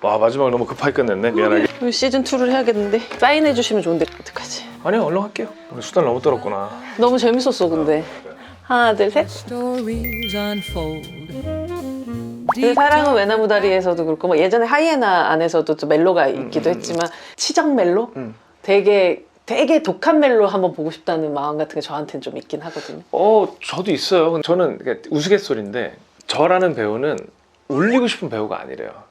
와 마지막에 너무 급하게 끝냈네 미안하게 우리 시즌 2를 해야겠는데 사인해 주시면 좋은데 어떡하지? 아니요 얼른 할게요 우리 수단 너무 떨었구나 너무 재밌었어 근데 하나 둘 셋. stories unfold. 그 사랑은 외나무 다리에서도 그렇고 뭐 예전에 하이에나 안에서도 또 멜로가 있기도 했지만 치정 멜로 음. 되게 되게 독한 멜로 한번 보고 싶다는 마음 같은 게 저한테는 좀 있긴 하거든요. 어 저도 있어요 근데 저는 우스갯소리인데 저라는 배우는 울리고 싶은 배우가 아니래요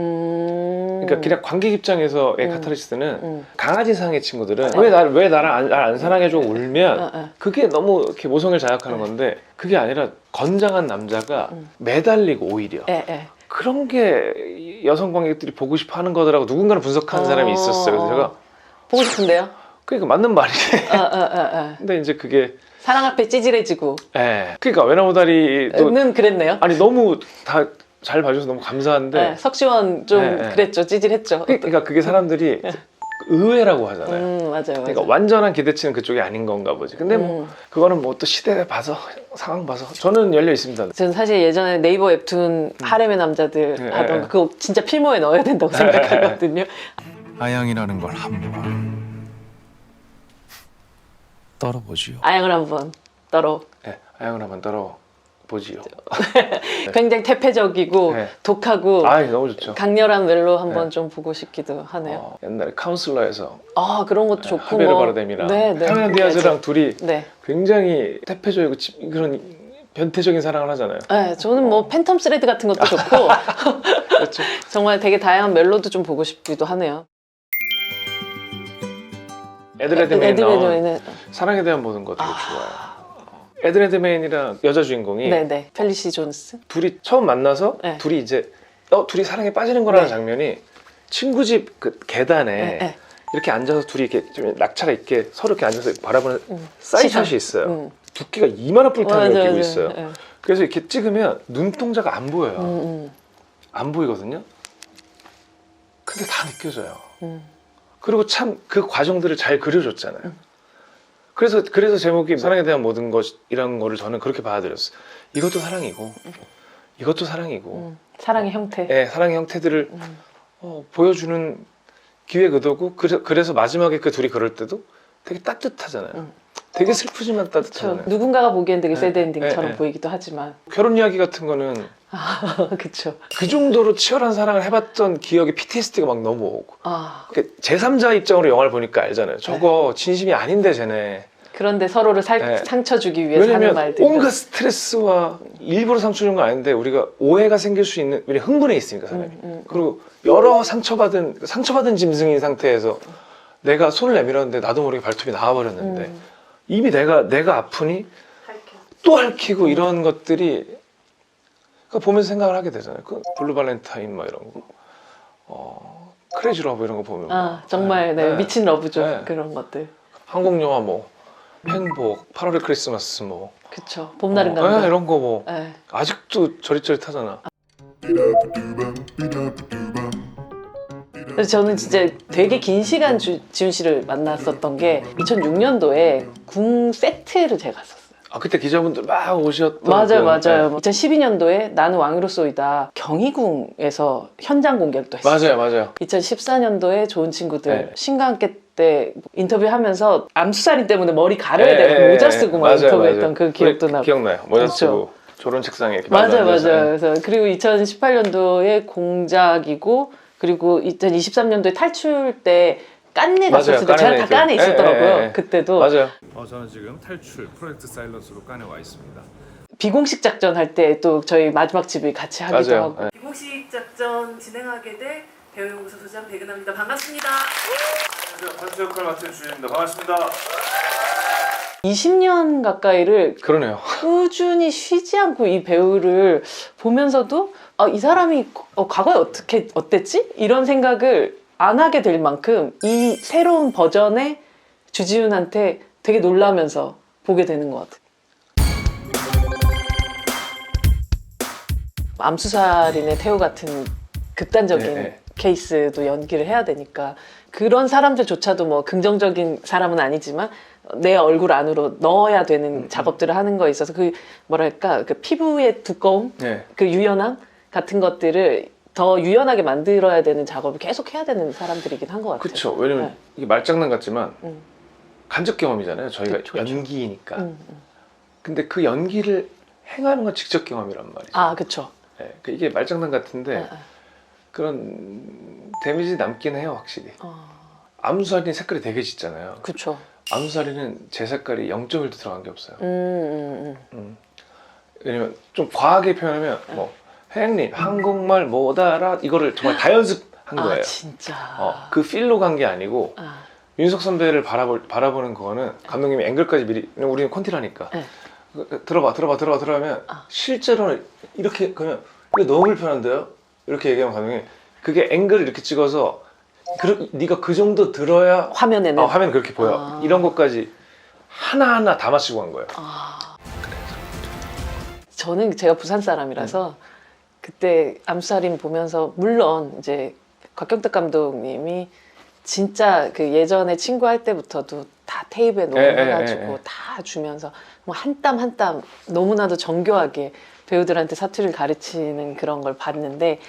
음. 그러니까 그냥 관객 입장에서의 음. 카타르시스는 음. 강아지 상의 친구들은 네. 왜 나를 왜 나를 안, 안 사랑해줘 울면 어, 어. 그게 너무 이렇게 모성을 자극하는 네. 건데 그게 아니라 건장한 남자가 음. 매달리고 오히려 예, 예. 그런 게 여성 관객들이 보고 싶어 하는 거더라고 누군가는 분석하는 어. 사람이 있었어요 그래서 제가 보고 싶은데요. 그러니까 맞는 말이네 어, 어, 어, 어. 근데 이제 그게 사랑 앞에 찌질해지고. 예 그러니까 외나무다리도 는 그랬네요. 아니 너무 다 잘 봐줘서 너무 감사한데 네, 석시원 좀 네, 네. 그랬죠. 찌질했죠. 그러니까 그게 사람들이 의외라고 하잖아요 음, 맞아요. 맞아요. 그러니까 완전한 기대치는 그쪽이 아닌 건가 보지 근데 뭐 음. 그거는 뭐 또 시대 봐서 상황 봐서 저는 열려 있습니다 저는 사실 예전에 네이버 웹툰 하렘의 남자들 네, 하던 네. 거 그거 진짜 필모에 넣어야 된다고 생각하거든요. 아양이라는 걸 한번 떨어보지요. 아양을 한번 떨어. 네, 아영을 한번 떨어 보지요 굉장히 태폐적이고 네. 독하고 아 너무 좋죠 강렬한 멜로 한번 네. 좀 보고 싶기도 하네요. 어, 옛날에 카운슬러에서 아 그런 것도 좋고 하베르 뭐. 바르뎀이랑 네, 네. 카메론 디아즈랑 둘이 네. 굉장히 태폐적이고 집- 그런 변태적인 사랑을 하잖아요 네, 저는 뭐 팬텀 스레드 같은 것도 좋고 그렇죠 정말 되게 다양한 멜로도 좀 보고 싶기도 하네요. 나온 에드레드메인은 사랑에 대한 모든 거 되게 좋아요 에드레드메인이랑 여자 주인공이 네네 펠리시 존스. 둘이 처음 만나서 네. 둘이 이제 어 둘이 사랑에 빠지는 거라는 네. 장면이 친구 집 그 계단에 네, 네. 이렇게 앉아서 둘이 이렇게 좀 낙차가 있게 서로 이렇게 앉아서 바라보는 음. 사이샷이 시선. 있어요. 음. 두께가 이만한 뿔탄을 맞아요, 끼고. 있어요. 네. 그래서 이렇게 찍으면 눈동자가 안 보여요. 음, 음, 안 보이거든요. 근데 다 느껴져요. 음. 그리고 참 그 과정들을 잘 그려줬잖아요. 그래서 그래서 제목이 사랑에 대한 모든 것이라는 거를 저는 그렇게 받아들였어요. 이것도 사랑이고 이것도 사랑이고 음. 사랑의 형태. 예, 사랑의 형태들을 음. 어, 보여주는 기획 의도고 그래, 그래서 마지막에 그 둘이 그럴 때도 되게 따뜻하잖아요. 음. 되게 슬프지만. 따뜻하잖아요. 누군가가 보기엔 되게 네, 새드 엔딩처럼 네, 네. 보이기도 하지만 결혼 이야기 같은 거는 그렇죠. 그 정도로 치열한 사랑을 해봤던 기억에 PTSD가 막 넘어오고 아 그러니까 제3자 입장으로 영화를 보니까 알잖아요. 저거 진심이 아닌데 쟤네. 그런데 서로를 살, 네. 상처 주기 위해서 하는 왜냐면 말들. 온갖 스트레스와 일부러 상처 준 건 아닌데 우리가 오해가 생길 수 있는 왜냐 흥분해 있으니까 사람이. 음, 음. 그리고 여러 상처받은 상처받은 짐승인 상태에서 내가 손을 내밀었는데 나도 모르게 발톱이 나와버렸는데 음. 이미 내가 내가 아프니 또 핥히고 이런 것들이 그러니까 보면서 생각을 하게 되잖아요. 그 블루 발렌타인 뭐 이런 거, 어 크레이지 러브 이런 거 보면 아 막, 정말 네, 네. 미친 러브죠 네. 그런 것들. 한국 영화 뭐 행복, 8월의 크리스마스 뭐 그쵸. 봄날은 어, 간다. 예, 이런 거뭐 네. 아직도 저릿저릿하잖아. 그래서 저는 진짜 되게 긴 시간 주, 지훈 씨를 만났었던 게 2006년도에 궁 세트를 제가 갔었어요. 아 그때 기자분들 막 오셨던 맞아요, 그- 맞아요. 2012년도에 나는 왕으로서이다 경희궁에서 현장 공개도 네. 했어요. 맞아요, 맞아요. 2014년도에 좋은 친구들 네. 신과 함께 때 인터뷰하면서 암수살인 때문에 머리 가려야 되고 예, 예, 모자 예. 쓰고 막 맞아요, 인터뷰했던 맞아요. 그 기억도 나고 기억나요. 모자 그렇죠. 쓰고 조론 책상에 이렇게 맞아요, 맞아요. 예. 그래서 그리고 2018년도에 공작이고 그리고 2023년도에 탈출 때 깐내 맞아요, 갔었을 때 제가 깐에 다 깐에. 있었더라고요. 예, 예, 예. 그때도 맞아요. 어, 저는 지금 탈출 프로젝트 사일런스로 깐에 와 있습니다. 비공식 작전 할 때 또 저희 마지막 집을 같이 하기도 맞아요. 하고 예. 비공식 작전 진행하게 될 배우연구소 소장 백은하입니다. 반갑습니다. 반주 역할 맡은 주인입니다. 반갑습니다. 20년 가까이를 그러네요. 꾸준히 쉬지 않고 이 배우를 보면서도 아, 이 사람이 어, 과거에 어떻게 어땠지? 이런 생각을 안 하게 될 만큼 이 새로운 버전의 주지훈한테 되게 놀라면서 보게 되는 것 같아요. 암수살인의 태우 같은 극단적인 네, 네. 케이스도 연기를 해야 되니까 그런 사람들조차도 뭐 긍정적인 사람은 아니지만 내 얼굴 안으로 넣어야 되는 작업들을 하는 거에 있어서 그 뭐랄까 그 피부의 두꺼움 네. 그 유연함 같은 것들을 더 유연하게 만들어야 되는 작업을 계속 해야 되는 사람들이긴 한 것 같아요. 그렇죠. 왜냐면 네. 이게 말장난 같지만 음. 간접 경험이잖아요. 저희가 그쵸, 그쵸. 연기니까. 음, 음. 근데 그 연기를 행하는 건 직접 경험이란 말이죠. 아, 그렇죠. 예, 그 이게 말장난 같은데 아, 아. 그런 데미지 남긴 해요, 확실히. 어, 암수살인 색깔이 되게 짙잖아요. 그렇죠. 암수살인은 제 색깔이 0.1도 들어간 게 없어요. 음, 음, 음. 음. 왜냐면 좀 과하게 표현하면 뭐 회장님 한국말 못 알아 이거를 정말 다 연습한 아, 거예요. 진짜. 어, 그 필로 간 게 아니고 아, 윤석 선배를 바라볼, 바라보는 거는 감독님이 앵글까지 미리 왜냐면 우리는 콘티라니까 네. 그, 들어봐 들어봐 들어봐 들어가면 아. 실제로는 이렇게 그러면 이거 너무 불편한데요? 이렇게 얘기하면 감독님이 그게 앵글을 이렇게 찍어서 그, 네가 그 정도 들어야 화면에는. 아, 화면 그렇게 보여 아. 이런 것까지 하나하나 다 맞추고 간 거예요 아. 저는 제가 부산 사람이라서 그때 암살인 보면서 물론 이제 곽경택 감독님이 진짜 그 예전에 친구 할 때부터도 다 테이프에 예, 녹음해가지고 예, 예, 예. 다 주면서 뭐한땀 한 땀 너무나도 정교하게 배우들한테 사투리를 가르치는 그런 걸 봤는데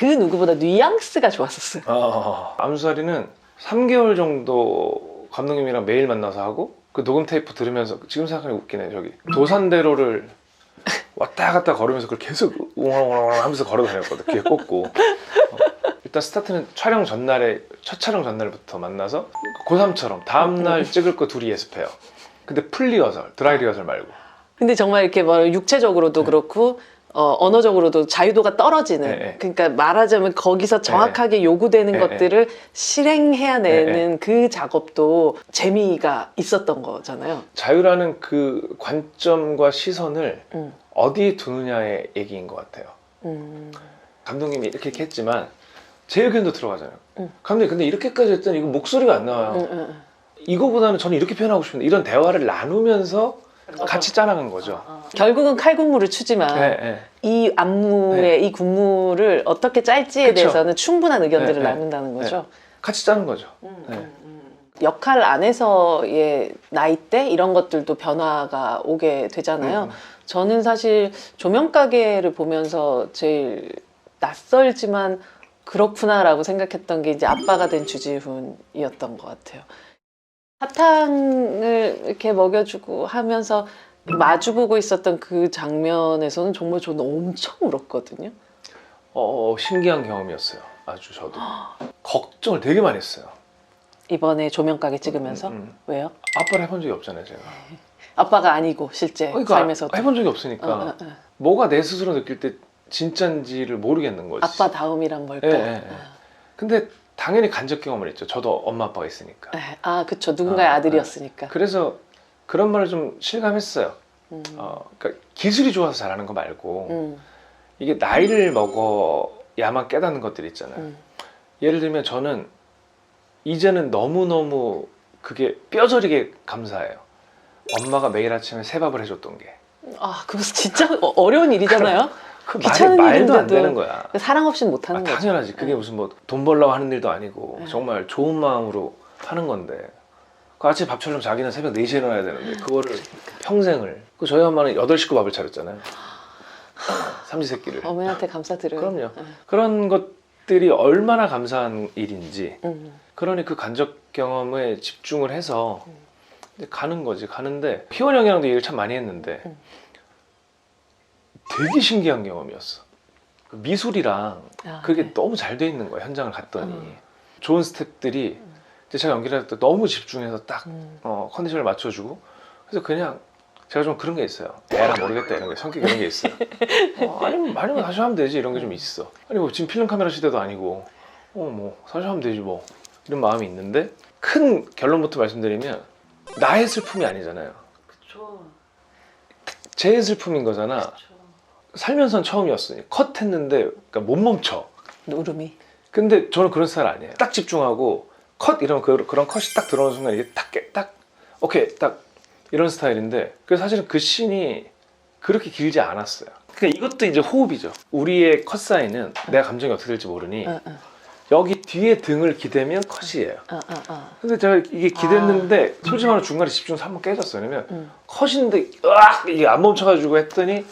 그 누구보다 뉘앙스가 좋았었어요. 아, 암수살이는 3개월 정도 감독님이랑 매일 만나서 하고 그 녹음 테이프 들으면서 지금 생각하면 웃기네 저기 도산대로를 왔다 갔다 걸으면서 그걸 계속 웅얼웅얼 하면서 걸어 다녔거든 귀에 꽂고 어. 일단 스타트는 촬영 전날에 첫 촬영 전날부터 만나서 고3처럼 다음날 찍을 거 둘이 예습해요 근데 풀 리허설 드라이 리허설 말고 근데 정말 이렇게 뭐 육체적으로도 그렇고 어, 언어적으로도 자유도가 떨어지는 네, 네. 그러니까 말하자면 거기서 정확하게 요구되는 네, 것들을 실행해야 내는 그 작업도 재미가 있었던 거잖아요. 자유라는 그 관점과 시선을 음, 어디에 두느냐의 얘기인 것 같아요 음, 감독님이 이렇게 이렇게 했지만 제 의견도 들어가잖아요. 응. 감독님 근데 이렇게까지 했더니 이거 목소리가 안 나와요. 음, 음, 이거보다는 저는 이렇게 표현하고 싶은데 이런 대화를 나누면서 음. 같이 짜나간 거죠. 어, 결국은 칼군무를 추지만 네, 네. 이 안무의 이 군무를 어떻게 짤지에 그쵸. 대해서는 충분한 의견들을 네, 네. 나눈다는 거죠. 같이 짜는 거죠. 음, 네. 음, 음. 역할 안에서의 나이대 이런 것들도 변화가 오게 되잖아요. 음. 저는 사실 조명 가게를 보면서 제일 낯설지만 그렇구나라고 생각했던 게 이제 아빠가 된 주지훈이었던 것 같아요. 사탕을 이렇게 먹여주고 하면서 마주보고 있었던 그 장면에서는 정말 저는 엄청 울었거든요. 어, 신기한 경험이었어요. 아주 저도 걱정을 되게 많이 했어요. 이번에 조명 가게 찍으면서 음, 음. 왜요? 아빠를 해본 적이 없잖아요, 제가. 아빠가 아니고 실제 그러니까 삶에서도 해본 적이 없으니까 어, 어, 어. 뭐가 내 스스로 느낄 때 진짠지를 모르겠는 거지. 아빠 다음이란 뭘까? 예, 예, 예. 근데 당연히 간접 경험을 했죠. 저도 엄마 아빠가 있으니까. 아, 아, 그쵸. 누군가의 아, 아, 들이었으니까 그래서 그런 말을 좀 실감했어요. 음. 어, 그러니까 기술이 좋아서 잘하는 거 말고 음, 이게 나이를 먹어야만 깨닫는 것들이 있잖아요. 음. 예를 들면 저는 이제는 너무너무 그게 뼈저리게 감사해요. 엄마가 매일 아침에 새밥을 해줬던 게. 아, 그거 진짜 어- 어려운 일이잖아요. 그 귀찮은 말이, 말도 안 되는 거야. 사랑 없이는 아, 못하는 거죠. 당연하지. 그게 네. 무슨 뭐 돈 벌려고 하는 일도 아니고 네. 정말 좋은 마음으로 하는 건데 그 아침에 밥처럼 자기는 새벽 4시에 일어나야 되는데 그거를 평생을 그 저희 엄마는 8식구 밥을 차렸잖아요. 삼시세끼를. 어머니한테 감사드려요. 그럼요. 네. 그런 것들이 얼마나 감사한 일인지 음, 그러니 그 간접 경험에 집중을 해서 이제 가는 거지 가는데 희원 형이랑도 얘기를 참 많이 했는데 음. 되게 신기한 경험이었어 그 미술이랑 아, 그게 네. 너무 잘 돼 있는 거야 현장을 갔더니 음. 좋은 스태프들이 이제 제가 연기를 할 때 너무 집중해서 딱 음. 어, 컨디션을 맞춰주고 그래서 그냥 제가 좀 그런 게 있어요 에라 모르겠다 이런 게 성격 이런 게 있어요 어, 아니면 아니면 다시 하면 되지 이런 게 좀 있어 아니 뭐 지금 필름 카메라 시대도 아니고 어뭐 다시 하면 되지 뭐 이런 마음이 있는데 큰 결론부터 말씀드리면 나의 슬픔이 아니잖아요 그쵸. 제 슬픔인 거잖아 그쵸. 살면선 처음이었으니 컷 했는데 그러니까 못 멈춰 울음이. 근데 저는 그런 스타일 아니에요. 딱 집중하고 컷 이러면 그, 그런 컷이 딱 들어오는 순간 이게 딱, 깨- 딱 오케이 딱 이런 스타일인데 그래서 사실은 그 씬이 그렇게 길지 않았어요. 그러니까 이것도 이제 호흡이죠. 우리의 컷 사인은 내가 감정이 어떻게 될지 모르니 어, 어, 여기 뒤에 등을 기대면 컷이에요. 어, 어, 어. 근데 제가 이게 기댔는데 솔직히 말하면 중간에 집중해서 한번 깨졌어요. 왜냐면 음. 컷인데 으악 이게 안 멈춰가지고 했더니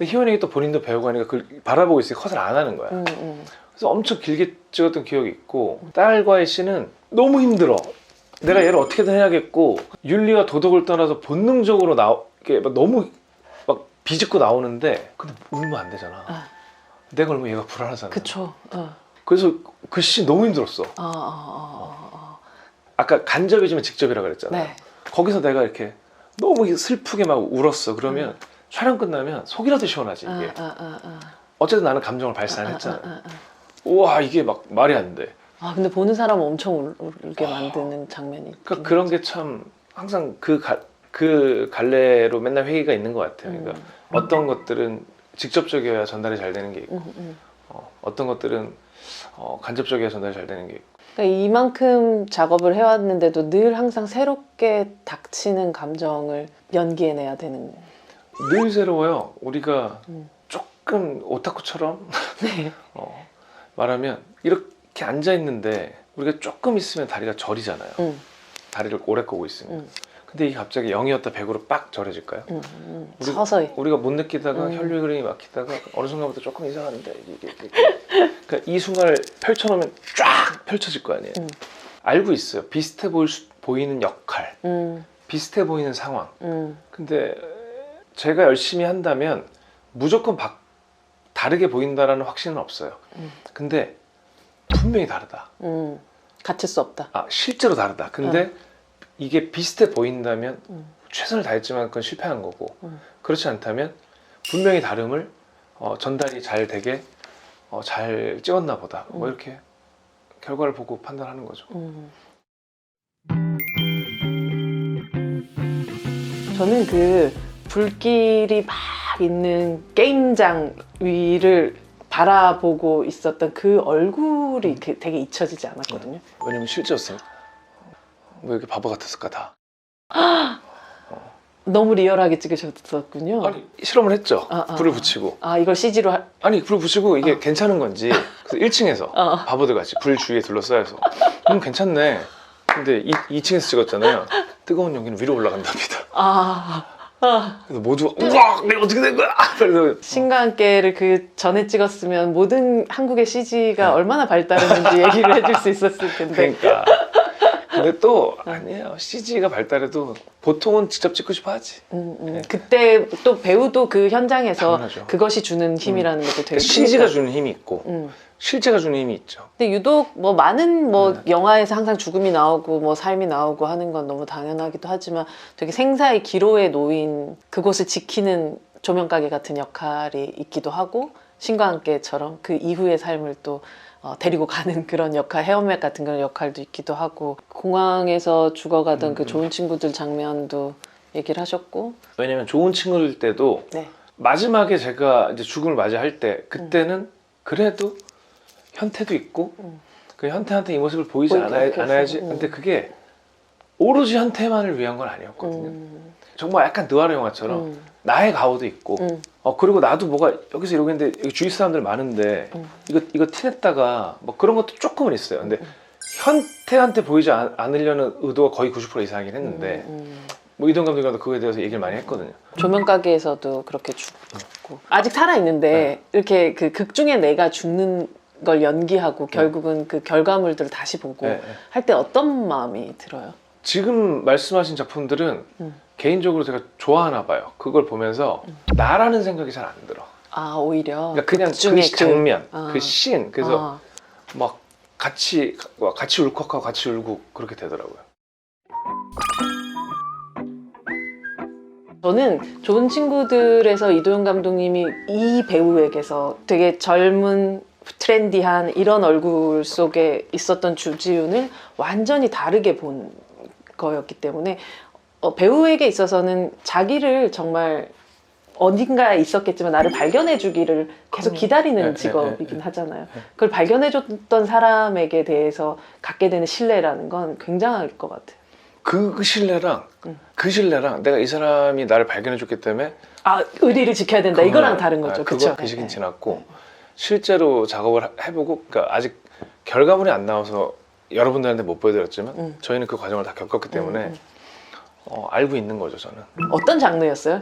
근데 희원이 또 본인도 배우고 하니까 그걸 바라보고 있으니까 컷을 안 하는 거야. 음, 음. 그래서 엄청 길게 찍었던 기억이 있고 딸과의 씬은 너무 힘들어. 내가 얘를 어떻게든 해야겠고 윤리와 도덕을 떠나서 본능적으로 나오게 막 너무 막 비집고 나오는데 근데 울면 안 되잖아. 아. 내가 울면 얘가 불안하잖아. 그쵸. 어. 그래서 그 씬 너무 힘들었어. 아, 아, 아, 아, 아까 간접이지만 직접이라 아. 그랬잖아. 네. 거기서 내가 이렇게 너무 슬프게 막 울었어. 그러면 촬영 끝나면 속이라도 시원하지 아, 이게. 아, 아, 아. 어쨌든 나는 감정을 발산했잖아. 아, 아, 아, 아. 우와 이게 막 말이 안 돼. 아, 근데 보는 사람은 엄청 울, 울게 만드는 장면이. 그러니까 그런 게 참 항상 그, 가, 그 갈래로 맨날 회의가 있는 것 같아요. 그러니까 음. 어떤 것들은 직접적이어야 전달이 잘 되는 게 있고 음, 음. 어, 어떤 것들은 어, 간접적이어야 전달이 잘 되는 게 있고 그러니까 이만큼 작업을 해왔는데도 늘 항상 새롭게 닥치는 감정을 연기해내야 되는. 늘 새로워요. 우리가 음. 조금 오타쿠처럼 네. 어, 말하면 이렇게 앉아 있는데 우리가 조금 있으면 다리가 저리잖아요. 음, 다리를 오래 꼬고 있으면. 음. 근데 이게 갑자기 0이었다 100으로 빡 저려질까요? 음, 음. 우리- 서서히. 우리가 못 느끼다가 음. 혈류 흐름이 막히다가 어느 순간부터 조금 이상한데 이게, 이게, 이게. 그러니까 이 순간을 펼쳐놓으면 쫙 펼쳐질 거 아니에요. 음. 알고 있어요. 비슷해 보일 수, 보이는 역할, 음, 비슷해 보이는 상황. 음, 근데 제가 열심히 한다면 무조건 바- 다르게 보인다라는 확신은 없어요. 음. 근데 분명히 다르다. 음. 같을 수 없다. 아 실제로 다르다. 근데 이게 비슷해 보인다면 음. 최선을 다했지만 그건 실패한 거고 음. 그렇지 않다면 분명히 다름을 어, 전달이 잘 되게 어, 잘 찍었나 보다. 뭐 음. 이렇게 결과를 보고 판단하는 거죠. 음. 저는 그 불길이 막 있는 게임장 위를 바라보고 있었던 그 얼굴이 그- 되게 잊혀지지 않았거든요. 왜냐면 실제였으니까. 왜 이렇게 바보 같았을까 다. 너무 리얼하게 찍으셨었군요. 아니 실험을 했죠. 아, 아, 불을 아. 붙이고. 아 이걸 CG로 하... 아니 불을 붙이고 이게 어. 괜찮은 건지 그래서 1층에서 어. 바보들 같이 불 주위에 둘러싸여서 음 괜찮네. 근데 이, 2층에서 찍었잖아요. 뜨거운 연기는 위로 올라간답니다. 아, 아. 그래서 모두 우와 내가 어떻게 된 거야? 그래서 신과 함께를 그 전에 찍었으면 모든 한국의 CG가 네. 얼마나 발달했는지 얘기를 해줄 수 있었을 텐데. 그러니까. 근데 또 아니에요. CG가 발달해도 보통은 직접 찍고 싶어 하지. 음, 음. 네. 그때 또 배우도 그 현장에서 당연하죠. 그것이 주는 힘이라는 것도 되게 CG가 크니까. 주는 힘이 있고 음. 실제가 주는 힘이 있죠. 근데 유독 뭐 많은 뭐 네. 영화에서 항상 죽음이 나오고 뭐 삶이 나오고 하는 건 너무 당연하기도 하지만 되게 생사의 기로에 놓인 그곳을 지키는 조명가게 같은 역할이 있기도 하고 신과 함께처럼 그 이후의 삶을 또 어, 데리고 가는 그런 역할 헤어맥 같은 그런 역할도 있기도 하고 공항에서 죽어가던 음, 그 음. 좋은 친구들 장면도 얘기를 하셨고 왜냐면 좋은 친구들 때도 네. 마지막에 제가 이제 죽음을 맞이할 때 그때는 그래도 현태도 있고 음. 그 현태한테 이 모습을 보이지 않아야, 않아야지. 음. 근데 그게 오로지 현태만을 위한 건 아니었거든요. 음, 정말 약간 느와르 영화처럼 음, 나의 가오도 있고 음, 어 그리고 나도 뭐가 여기서 이러고 있는데 여기 주위 사람들 많은데 음. 이거 이거 티냈다가 뭐 그런 것도 조금은 있어요. 근데 음. 현태한테 보이지 않, 않으려는 의도가 거의 90% 이상이긴 했는데 음, 음. 뭐 이동 감독님도 그거에 대해서 얘기를 많이 했거든요. 조명 가게에서도 그렇게 죽고 아직 살아 있는데 이렇게 그 극 중에 내가 죽는 걸 연기하고 결국은 그 결과물들을 다시 보고 네, 네. 할 때 어떤 마음이 들어요? 지금 말씀하신 작품들은 음. 개인적으로 제가 좋아하나 봐요. 그걸 보면서 나라는 생각이 잘 안 들어. 아 오히려 그러니까 그냥 극 중에 그 장면, 아. 그 씬, 그래서 아, 막 같이 같이 울컥하고 같이 울고 그렇게 되더라고요. 저는 좋은 친구들에서 이도현 감독님이 이 배우에게서 되게 젊은 트렌디한 이런 얼굴 속에 있었던 주지훈을 완전히 다르게 본 거였기 때문에 어, 배우에게 있어서는 자기를 정말 어딘가에 있었겠지만 나를 발견해 주기를 계속 그럼요. 기다리는 네, 네, 직업이긴 네, 하잖아요. 네. 그걸 발견해 줬던 사람에게 대해서 갖게 되는 신뢰라는 건 굉장할 것 같아요. 그, 그 신뢰랑 음. 그 신뢰랑 내가 이 사람이 나를 발견해 줬기 때문에 아 의리를 지켜야 된다. 이거랑 다른 거죠. 아, 그거 그렇죠. 그 시기는 지났고 실제로 작업을 하- 해보고 그러니까 아직 결과물이 안 나와서 여러분들한테 못 보여드렸지만 음. 저희는 그 과정을 다 겪었기 때문에 음, 어, 알고 있는 거죠 저는. 어떤 장르였어요?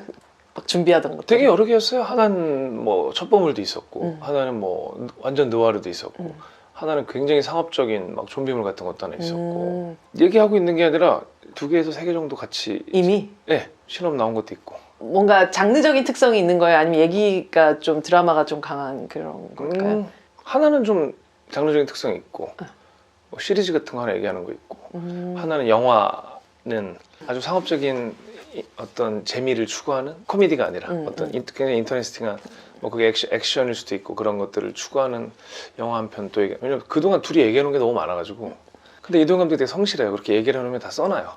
막 준비하던 것. 되게 여러 개였어요. 하나는 뭐 첩보물도 있었고, 음. 하나는 뭐 완전 느와르도 있었고, 음. 하나는 굉장히 상업적인 막 좀비물 같은 것도 하나 있었고. 음, 얘기하고 있는 게 아니라 두 개에서 세 개 정도 같이 이미 예 실험 나온 것도 있고. 뭔가 장르적인 특성이 있는 거예요? 아니면 얘기가 좀 드라마가 좀 강한 그런 걸까요? 음, 하나는 좀 장르적인 특성이 있고, 뭐 시리즈 같은 거 하나 얘기하는 거 있고, 음. 하나는 영화는 아주 상업적인 이- 어떤 재미를 추구하는 코미디가 아니라 음, 어떤 음. 인- 굉장히 인터레스팅한 뭐 그게 액션, 액션일 수도 있고 그런 것들을 추구하는 영화 한 편 또 얘기 왜냐면 그동안 둘이 얘기해 놓은 게 너무 많아가지고 근데 이동 감독이 되게 성실해요 그렇게 얘기를 해놓으면 다 써놔요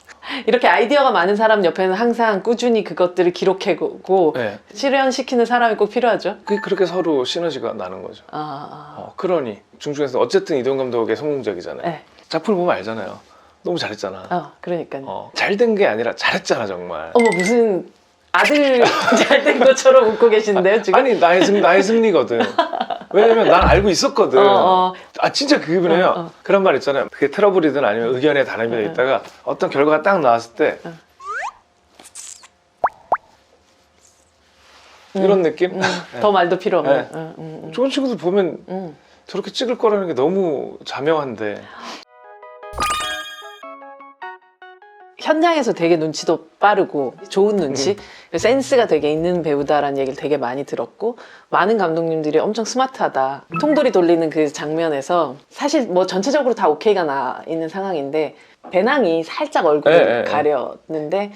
이렇게 아이디어가 많은 사람 옆에는 항상 꾸준히 그것들을 기록해고 네. 실현시키는 사람이 꼭 필요하죠. 그- 그렇게 서로 시너지가 나는 거죠 아, 아. 어, 그러니 중중에서 어쨌든 이동 감독의 성공적이잖아요 네. 작품을 보면 알잖아요 너무 잘했잖아 어, 그러니까요. 어, 잘된 게 아니라 잘했잖아 정말 어머 무슨 아들 잘 된 것처럼 웃고 계시는데요 지금? 아니 나의 승 나의 승리거든. 왜냐면 난 알고 있었거든. 어, 어. 아 진짜 그분이에요. 어, 어. 그런 말 있잖아요. 그게 트러블이든 아니면 의견의 다름이 어, 어. 있다가 어떤 결과가 딱 나왔을 때 어. 이런 느낌. 음, 네. 더 말도 필요 없는. 네. 음, 음, 음. 좋은 친구들 보면 음. 저렇게 찍을 거라는 게 너무 자명한데. 현장에서 되게 눈치도 빠르고 좋은 눈치, 음. 센스가 되게 있는 배우다라는 얘기를 되게 많이 들었고 많은 감독님들이 엄청 스마트하다. 통돌이 돌리는 그 장면에서 사실 뭐 전체적으로 다 오케이가 나 있는 상황인데 배낭이 살짝 얼굴을 네, 네, 네. 가렸는데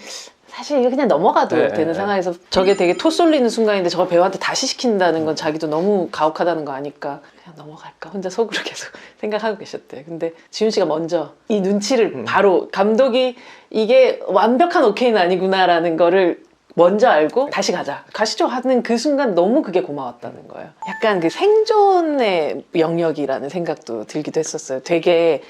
사실 이게 그냥 넘어가도 네, 되는 네, 상황에서 저게 되게 토 쏠리는 순간인데 저걸 배우한테 다시 시킨다는 건 자기도 너무 가혹하다는 거 아니까 그냥 넘어갈까 혼자 속으로 계속 생각하고 계셨대. 근데 지훈 씨가 먼저 이 눈치를 음. 바로 감독이 이게 완벽한 오케이는 아니구나라는 거를 먼저 알고 다시 가자 가시죠 하는 그 순간 너무 그게 고마웠다는 거예요 약간 그 생존의 영역이라는 생각도 들기도 했었어요 되게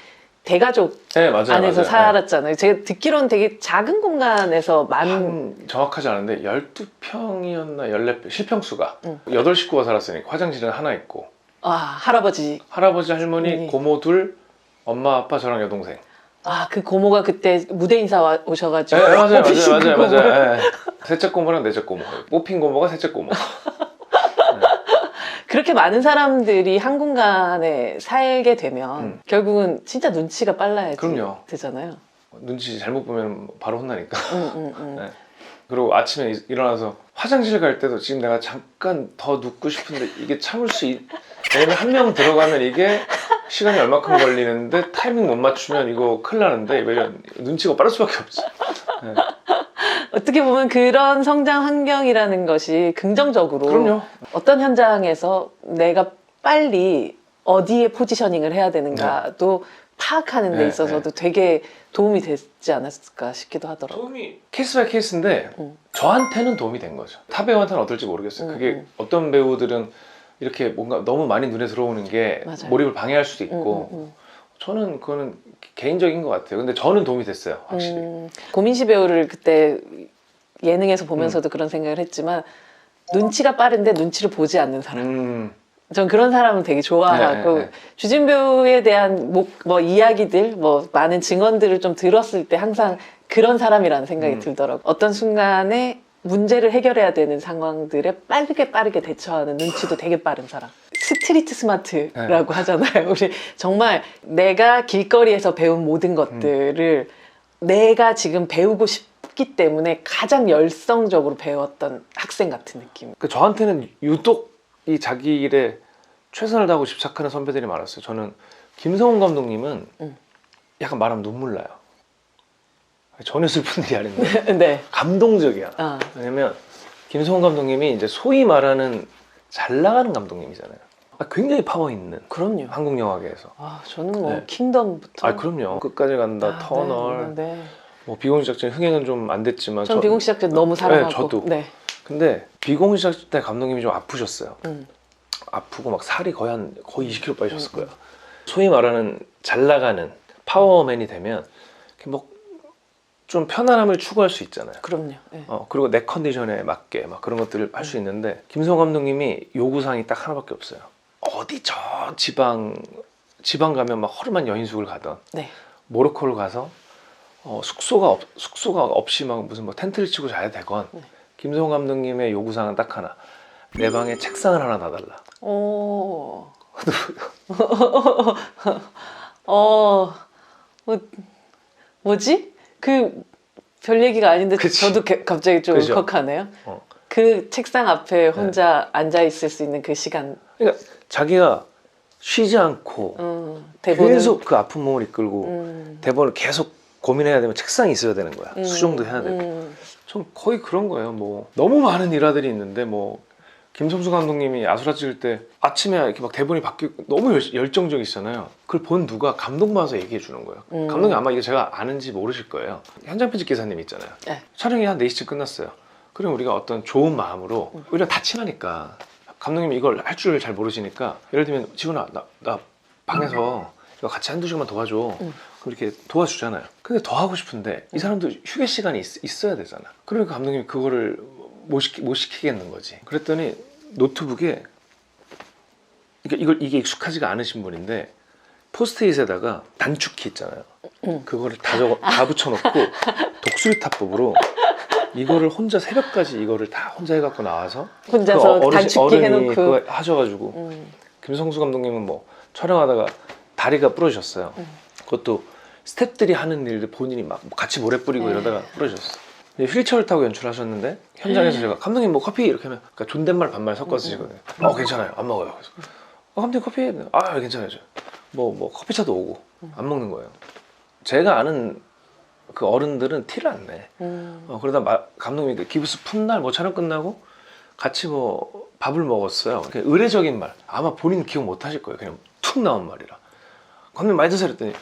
대가족 네 맞아요. 안에서 맞아요. 살았잖아요 제가 듣기로는 되게 작은 공간에서 네. 많은 한 정확하지 않은데 12평이었나 14평 실평수가 응. 8식구가 살았으니까 화장실은 하나 있고 아 할아버지 할아버지 할머니 네. 고모 둘 엄마 아빠 저랑 여동생 아 그 고모가 그때 무대 인사 와- 오셔가지고 네, 맞아요, 뽑히신 맞아요, 맞아요, 그 고모. 맞아요. 네. 셋째 고모랑 넷째 고모. 뽑힌 고모가 셋째 고모. 그렇게 많은 사람들이 한 공간에 살게 되면 음. 결국은 진짜 눈치가 빨라야지 그럼요. 되잖아요. 눈치 잘못 보면 바로 혼나니까. 음, 음, 음. 네. 그리고 아침에 일- 일어나서 화장실 갈 때도 지금 내가 잠깐 더 눕고 싶은데 이게 참을 수 있... 왜냐면 한 명 들어가면 이게 시간이 얼마큼 걸리는데 타이밍 못 맞추면 이거 큰일 나는데 왜 눈치가 빠를 수밖에 없지. 네. 어떻게 보면 그런 성장 환경이라는 것이 긍정적으로 그럼요. 어떤 현장에서 내가 빨리 어디에 포지셔닝을 해야 되는가도 파악하는 데 네, 있어서도 되게 도움이 됐지 않았을까 싶기도 하더라고요. 도움이 케이스 바이 케이스인데 음. 저한테는 도움이 된 거죠. 타 배우한테는 어떨지 모르겠어요. 음, 그게 음. 어떤 배우들은 이렇게 뭔가 너무 많이 눈에 들어오는 게 맞아요. 몰입을 방해할 수도 음, 있고 음, 음. 저는 그거는 개인적인 것 같아요. 근데 저는 도움이 됐어요, 확실히. 음, 고민시 배우를 그때 예능에서 보면서도 그런 생각을 했지만 눈치가 빠른데 눈치를 보지 않는 사람. 음, 전 그런 사람을 되게 좋아하고 네, 네, 네. 주진 배우에 대한 뭐, 뭐 이야기들, 뭐 많은 증언들을 좀 들었을 때 항상 그런 사람이라는 생각이 음. 들더라고. 요 어떤 순간에 문제를 해결해야 되는 상황들에 빠르게 빠르게 대처하는 눈치도 되게 빠른 사람. 스트리트 스마트라고 네. 하잖아요. 우리 정말 내가 길거리에서 배운 모든 음. 것들을 내가 지금 배우고 싶기 때문에 가장 열성적으로 배웠던 학생 같은 느낌. 그 저한테는 유독 이 자기 일에 최선을 다하고 집착하는 선배들이 많았어요. 저는 김성훈 감독님은 음. 약간 말하면 눈물 나요. 전혀 슬픈 일이 아닌데 네. 감동적이야. 아, 왜냐면 김성훈 감독님이 이제 소위 말하는 잘 나가는 감독님이잖아요. 아, 굉장히 파워 있는 그럼요. 한국 영화계에서. 아, 저는 뭐 네. 킹덤부터. 아 그럼요. 끝까지 간다. 아, 터널. 네, 네. 뭐 비공식 작전 흥행은 좀 안 됐지만. 전 저- 비공 시작때 너무 사랑하고. 네, 저도. 네. 근데 비공식 작전 때 감독님이 좀 아프셨어요. 음. 아프고 막 살이 거의 한 거의 20kg 빠지셨을 거예요. 소위 말하는 잘 나가는 파워맨이 되면 뭐 좀 편안함을 추구할 수 있잖아요. 그럼요. 네. 어, 그리고 내 컨디션에 맞게 막 그런 것들을 할 수 있는데 김성 감독님이 요구사항이 딱 하나밖에 없어요. 어디 저 지방 지방 가면 막 허름한 여인숙을 가던 네. 모로코를 가서 어, 숙소가 없, 숙소가 없이 막 무슨 뭐 텐트를 치고 자야 되건 네. 김성호 감독님의 요구 사항은 딱 하나. 내 방에 책상을 하나 놔달라. 오. 어. 뭐, 뭐지? 그 별 얘기가 아닌데 그치. 저도 개- 갑자기 좀 그죠. 울컥하네요. 어. 그 책상 앞에 혼자 앉아 있을 수 있는 그 시간. 그러니까 자기가 쉬지 않고 음, 대본을 계속 그 아픈 몸을 이끌고 음, 대본을 계속 고민해야 되면 책상이 있어야 되는 거야. 음, 수정도 해야 되고. 음. 전 거의 그런 거예요. 뭐 너무 많은 일화들이 있는데 뭐 김성수 감독님이 아수라 찍을 때 아침에 이렇게 막 대본이 바뀌고 너무 열, 열정적이시잖아요. 그걸 본 누가 감독 봐서 얘기해 주는 거예요. 음. 감독님 아마 이거 제가 아는지 모르실 거예요. 현장 편집 기사님 있잖아요. 네. 촬영이 한 4시쯤 끝났어요. 그럼 우리가 어떤 좋은 마음으로 음. 우리가 다 친하니까 감독님이 이걸 할 줄 잘 모르시니까 예를 들면 지훈아 나, 나 방에서 이거 같이 한두 시간만 도와줘. 음. 그럼 이렇게 도와주잖아요. 근데 더 하고 싶은데 이 사람도 휴게 시간이 있, 어야 되잖아. 그러니까 감독님이 그거를 못, 시키, 못 시키겠는 거지. 그랬더니 노트북에 그러니까 이걸 이게 익숙하지가 않으신 분인데 포스트잇에다가 단축키 있잖아요. 음. 그거를 다 적어 다 붙여놓고 독수리 타법으로 이거를 혼자 새벽까지 이거를 다 혼자 해갖고 나와서 혼자서 그 단축키 해놓고. 그거 하셔가지고 음, 김성수 감독님은 뭐 촬영하다가 다리가 부러졌어요. 음. 그것도 스태프들이 하는 일들 본인이 막 같이 모래 뿌리고 네. 이러다가 부러졌어. 휠체어를 타고 연출하셨는데 네. 현장에서 제가 감독님 뭐 커피 이렇게 하면 그러니까 존댓말 반말 섞어 쓰시거든요. 어 괜찮아요 안 먹어요. 그래서 어, 감독님 커피 아 괜찮아요. 뭐뭐 커피차도 오고 음. 안 먹는 거예요. 제가 아는 그 어른들은 티를 안 내. 음. 어, 그러다 마- 감독님이 그 기부스 푼날 뭐 촬영 끝나고 같이 뭐 밥을 먹었어요. 그냥 의례적인 말. 아마 본인 기억 못 하실 거예요. 그냥 툭 나온 말이라. 감독님 많이 드세요 그랬더니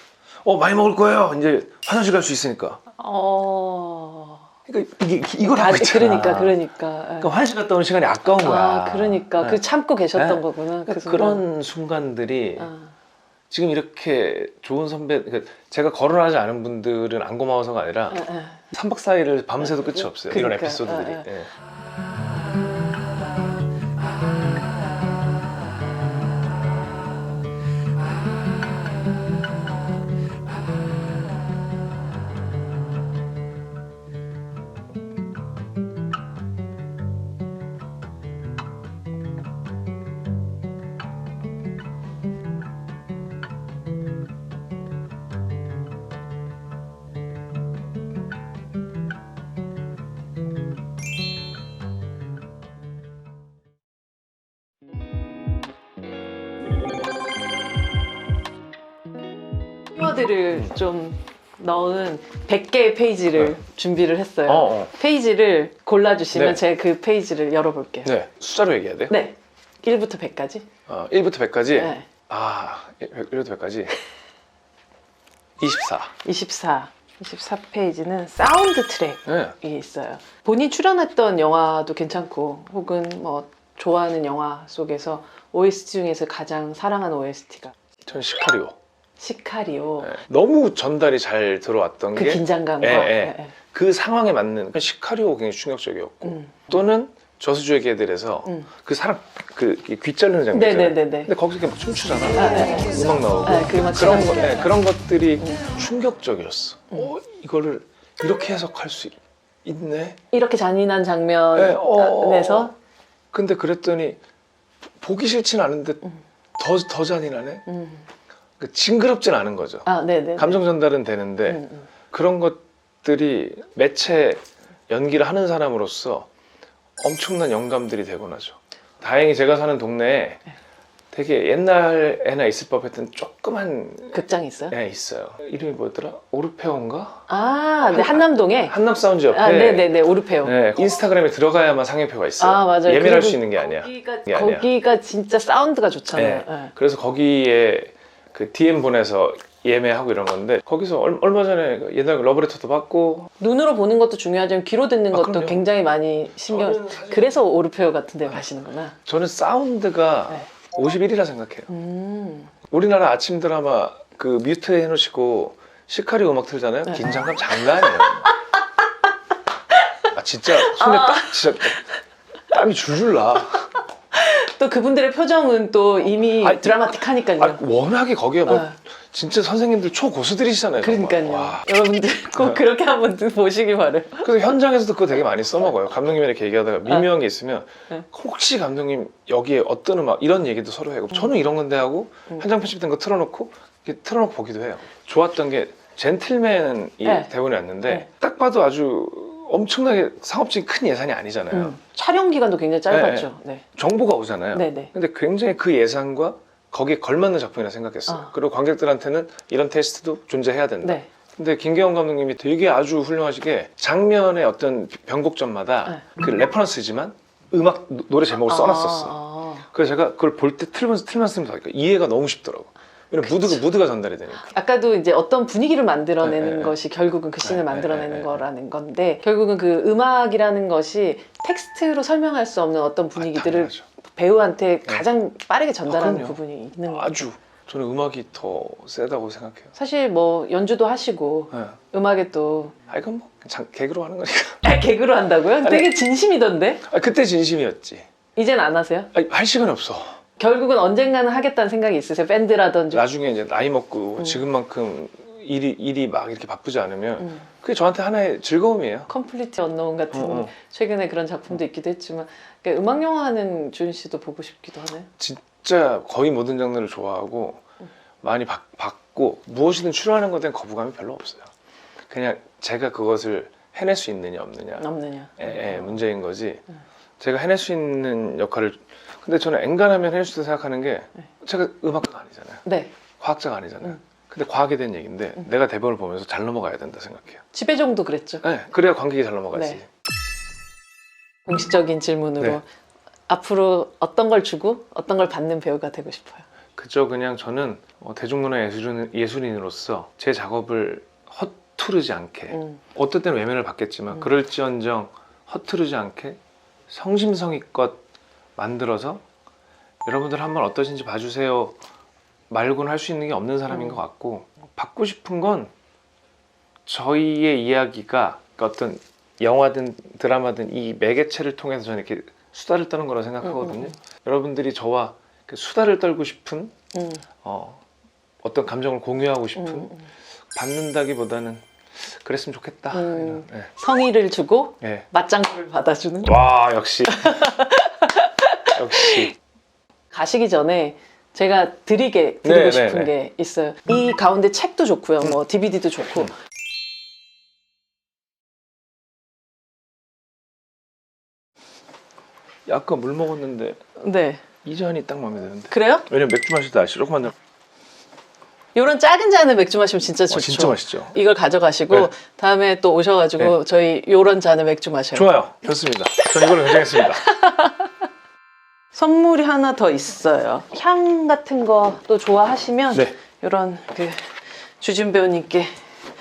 어 많이 먹을 거예요. 이제 화장실 갈 수 있으니까. 어. 그러니까 이게 이걸 아, 하고 있잖아. 그러니까 그러니까. 예. 그러니까 화장실 갔다 오는 시간이 아까운 거야. 아, 그러니까 네. 그 참고 계셨던 네. 거구나. 그러니까 그 순간. 그런 순간들이 아, 지금 이렇게 좋은 선배, 그러니까 제가 거론하지 않은 분들은 안 고마워서가 아니라 아, 아. 3박 4일을 밤새도 끝이 없어요. 이런 그러니까, 에피소드들이. 아, 아. 예. 키워드를 좀 넣은 100개의 페이지를 네. 준비를 했어요. 어, 어. 페이지를 골라주시면 네. 제가 그 페이지를 열어볼게요. 네. 숫자로 얘기해야 돼요? 네. 1부터 100까지. 어, 1부터 100까지? 네. 아, 1부터 100까지? 24. 24. 24페이지는 사운드 트랙이 네. 있어요. 본인 출연했던 영화도 괜찮고, 혹은 뭐 좋아하는 영화 속에서 OST 중에서 가장 사랑하는 OST가 전 시카리오. 시카리오. 네. 너무 전달이 잘 들어왔던 그 게 그 긴장감과. 예, 예. 예, 예. 상황에 맞는 그 시카리오 굉장히 충격적이었고 음. 또는 저수지의 개들에서 음. 그 사람 그귀 자르는 장면 있잖아요. 네네네네. 근데 거기서 이렇게 막 춤추잖아. 아, 네. 음악 나오고 아, 그 음악 그런 거. 네, 그런 것들이 음. 충격적이었어. 어, 이거를 이렇게 해석할 수 있네. 이렇게 잔인한 네, 장면에서 어. 근데 그랬더니 보기 싫진 않은데 음. 더, 더 잔인하네. 음. 그 징그럽진 않은 거죠. 아, 네네. 감정 전달은 되는데 음, 음. 그런 것들이 매체 연기를 하는 사람으로서 엄청난 영감들이 되고 나죠. 다행히 제가 사는 동네에 되게 옛날에나 있을 법했던 조그만 극장이 있어요? 애 있어요. 이름이 뭐였더라? 오르페온가? 아, 네, 한남동에. 한남 사운드 옆에 아, 네네네, 오르페오. 네, 인스타그램에 들어가야만 상해표가 있어요. 아, 맞아요. 예매할 그리고 수 있는 게 아니야. 거기가. 거기가 진짜 사운드가 좋잖아요. 네. 네. 그래서 거기에 그 DM 보내서 예매하고 이런 건데 거기서 얼, 얼마 전에 그 옛날 러브레터도 받고 눈으로 보는 것도 중요하지만 귀로 듣는 아, 것도 그럼요. 굉장히 많이 신경. 저는 사실- 그래서 오르페오 같은 데 가시는구나. 저는 사운드가 네. 51이라 생각해요. 음. 우리나라 아침 드라마 그 뮤트 해놓으시고 시카리 음악 틀잖아요. 네. 긴장감 장난 아니에요. 아 진짜 손에 딱 진짜 땀이 줄줄 나. 또 그분들의 표정은 또 이미 아니, 드라마틱하니까요. 아, 워낙에 거기에 뭐 어. 진짜 선생님들 초고수들이시잖아요. 그러니까요. 와. 여러분들 꼭 네. 그렇게 한번 보시기 바래요. 그래서 현장에서도 그거 되게 많이 써먹어요. 감독님이 이렇게 얘기하다가 미묘한 게 있으면 네. 혹시 감독님 여기에 어떤 음악 이런 얘기도 서로 해요. 저는 이런 건데 하고 음. 현장 편집된 거 틀어놓고 이렇게 틀어놓고 보기도 해요. 좋았던 게 젠틀맨이 네. 대본이 왔는데 네. 딱 봐도 아주 엄청나게 상업적인 큰 예산이 아니잖아요. 음. 촬영 기간도 굉장히 짧았죠. 네. 정보가 오잖아요. 네, 네. 근데 굉장히 그 예산과 거기에 걸맞는 작품이라 생각했어요. 아. 그리고 관객들한테는 이런 테스트도 존재해야 된다. 네. 근데 김경원 감독님이 되게 아주 훌륭하시게 장면의 어떤 변곡점마다 그 레퍼런스지만 음악 노- 노래 제목을 써놨었어. 아, 아. 그래서 제가 그걸 볼 때 틀면서 틀면서 틀면서 하니까 이해가 너무 쉽더라고. 왜냐면 무드가 무드가 전달이 되니까. 아까도 이제 어떤 분위기를 만들어내는 네, 네, 것이 결국은 그 씬을 네, 만들어내는 네, 네, 거라는 건데 결국은 그 음악이라는 것이 텍스트로 설명할 수 없는 어떤 분위기들을 당연하죠. 배우한테 가장 빠르게 전달하는 아, 그럼요. 부분이 있는 거예요. 아주 저는 음악이 더 세다고 생각해요. 사실 뭐 연주도 하시고 네. 음악에 또 아 이건 뭐 장- 개그로 하는 거니까. 아, 개그로 한다고요? 되게 진심이던데 아, 그때 진심이었지. 이젠 안 하세요? 아니, 할 시간이 없어. 결국은 언젠가는 하겠다는 생각이 있으세요? 밴드라든지 나중에 이제 나이 먹고 음. 지금만큼 일이 일이 막 이렇게 바쁘지 않으면 음. 그게 저한테 하나의 즐거움이에요. 컴플리트 언노운 같은 어, 어. 최근에 그런 작품도 있기도 했지만 그러니까 음악 영화 하는 준 씨도 보고 싶기도 하네요. 진짜 거의 모든 장르를 좋아하고 많이 바, 받고 무엇이든 출연하는 것에 대한 거부감이 별로 없어요. 그냥 제가 그것을 해낼 수 있느냐 없느냐 없느냐? 의 문제인 거지. 음. 제가 해낼 수 있는 역할을 근데 저는 엔간하면 수 있다 생각하는 게 네. 제가 음악가가 아니잖아요. 네. 과학자가 아니잖아요. 음. 근데 과학에 대한 얘기인데 음. 내가 대본을 보면서 잘 넘어가야 된다 생각해요. 지배종도 그랬죠. 네, 그래야 관객이 잘 넘어가지. 네. 공식적인 질문으로 네. 앞으로 어떤 걸 주고 어떤 걸 받는 배우가 되고 싶어요. 그저 그냥 저는 어, 대중문화 예술인, 예술인 으로서 제 작업을 허투르지 않게 음. 어떨 때는 외면을 받겠지만 음. 그럴지언정 허투르지 않게 성심성의껏 만들어서 여러분들 한번 어떠신지 봐주세요 말고는 할수 있는 게 없는 사람인 음. 것 같고 받고 싶은 건 저희의 이야기가 그러니까 어떤 영화든 드라마든 이 매개체를 통해서 저는 이렇게 수다를 떠는 거라 생각하거든요 음, 음, 여러분들이 저와 그 수다를 떨고 싶은 음. 어, 어떤 감정을 공유하고 싶은 음. 음. 받는다기보다는 그랬으면 좋겠다. 음. 예. 성의를 주고 예. 맞장구를 받아주는 와 역시 역시 가시기 전에 제가 드리게 드리고 네, 싶은 네, 게 있어요. 이 가운데 책도 좋고요, 뭐 DVD도 좋고 음. 약간 물 먹었는데 네 이 잔이 딱 마음에 드는데 그래요? 왜냐면 맥주 마실 때 아시죠? 조금만 더 이런 작은 잔의 맥주 마시면 진짜 어, 좋죠. 진짜 맛있죠. 이걸 가져가시고 네. 다음에 또 오셔가지고 저희 요런 잔의 맥주 마셔요. 좋아요. 좋습니다. 전 이걸로 굉장했습니다. 선물이 하나 더 있어요. 향 같은 거또 좋아하시면 네, 이런 그 주준 배우님께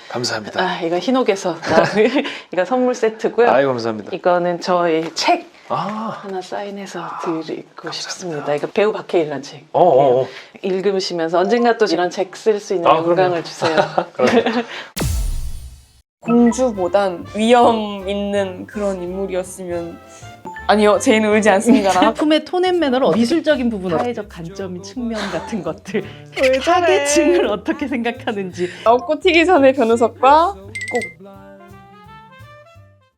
감사합니다. 아 이거 흰옥에서 나온 이거 선물 세트고요. 아이 감사합니다. 이거는 저희 책 아, 하나 사인해서 드리고 싶습니다. 이거 배우 박해일이라는 책. 어, 어, 어. 읽으시면서 언젠가 또 이런 책 쓸 수 있는 아, 영광을 주세요. 공주보단 위험 있는 그런 인물이었으면 아니요 제이는 울지 않습니다. 작품의 톤앤 매너로 미술적인 부분, 사회적 관점, 측면 같은 것들, 왜 타겟층을 어떻게 생각하는지. 없고 튀기 전에 변우석과 꼭